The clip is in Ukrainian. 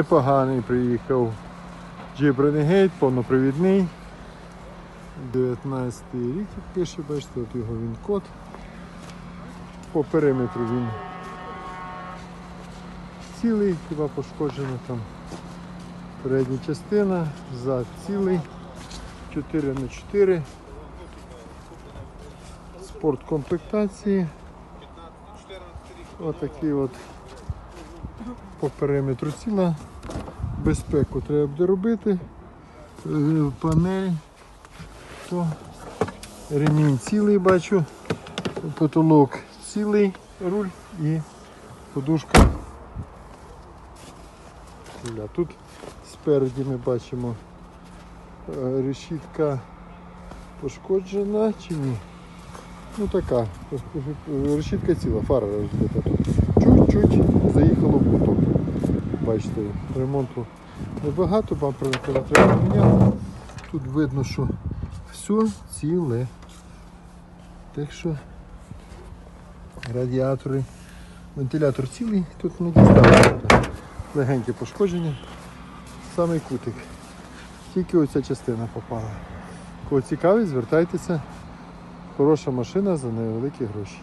Непоганий приїхав Jeep Renegade, повнопривідний. 19 рік пише, бачите, от його він код. По периметру він цілий, хіба пошкоджена там передня частина, зад цілий, 4 на 4 спорт комплектації. Отакий от по периметру ціла. Безпеку треба буде робити. Е, Панель, то ремінь цілий бачу, потолок цілий руль і подушка. Тут спереді ми бачимо е, решітка пошкоджена чи ні? Ну така, решітка ціла, фара розбита. Чуть-чуть заїхало в куток. Бачите, ремонту небагато, бампер не треба міняти. Тут видно, що все ціле. Так що радіатори, вентилятор цілий, тут не дістали. Легеньке пошкодження. Самий кутик. Тільки оця частина попала. Кого цікавить, звертайтеся. Хороша машина за невеликі гроші.